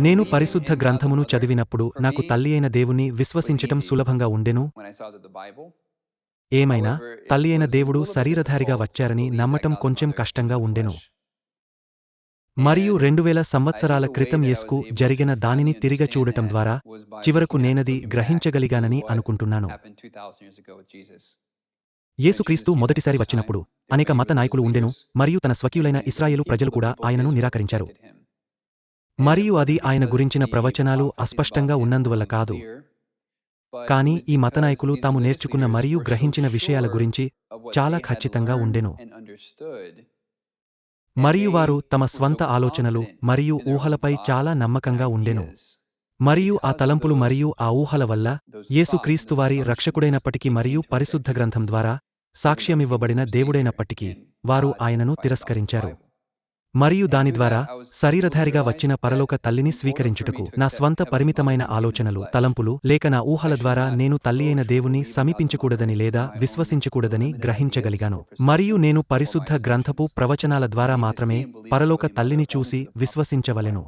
నేను పరిశుద్ధ గ్రంథమును చదివినప్పుడు నాకు తల్లి అయిన దేవుని విశ్వసించటం సులభంగా ఉండెను? ఏమైనా? తల్లి అయిన దేవుడు శరీరధారిగా వచ్చారని నమ్మటం కొంచెం కష్టంగా ఉండెను. మరియు రెండు వేల సంవత్సరాల క్రితం యేసుకు జరిగిన దానిని తిరిగ చూడటం ద్వారా చివరకు నేనది గ్రహించగలిగానని అనుకుంటున్నాను. యేసుక్రీస్తు మొదటిసారి వచ్చినప్పుడు అనేక మత నాయకులు ఉండెను మరియు తన స్వకీయులైన ఇస్రాయేలు ప్రజలు కూడా ఆయనను నిరాకరించారు. మరియు అది ఆయన గురించిన ప్రవచనాలు అస్పష్టంగా ఉన్నందువల్ల కాదు. కానీ ఈ మతనాయకులు తాము నేర్చుకున్న మరియు గ్రహించిన విషయాల గురించి చాలా ఖచ్చితంగా ఉండెను. మరియు వారు తమ స్వంత ఆలోచనలు మరియు ఊహలపై చాలా నమ్మకంగా ఉండెను. మరియు ఆ తలంపులు మరియు ఆ ఊహల వల్ల యేసుక్రీస్తువారి రక్షకుడైనప్పటికీ మరియు పరిశుద్ధ గ్రంథం ద్వారా సాక్ష్యమివ్వబడిన దేవుడైనప్పటికీ వారు ఆయనను తిరస్కరించారు. మరియు దాని ద్వారా శరీరధారిగా వచ్చిన పరలోక తల్లిని స్వీకరించుటకు నా స్వంత పరిమితమైన ఆలోచనలు తలంపులు లేక నా ఊహల ద్వారా నేను తల్లి అయిన దేవుని సమీపించకూడదని లేదా విశ్వసించకూడదని గ్రహించగలిగాను. మరియు నేను పరిశుద్ధ గ్రంథపు ప్రవచనాల ద్వారా మాత్రమే పరలోక తల్లిని చూసి విశ్వసించవలెను.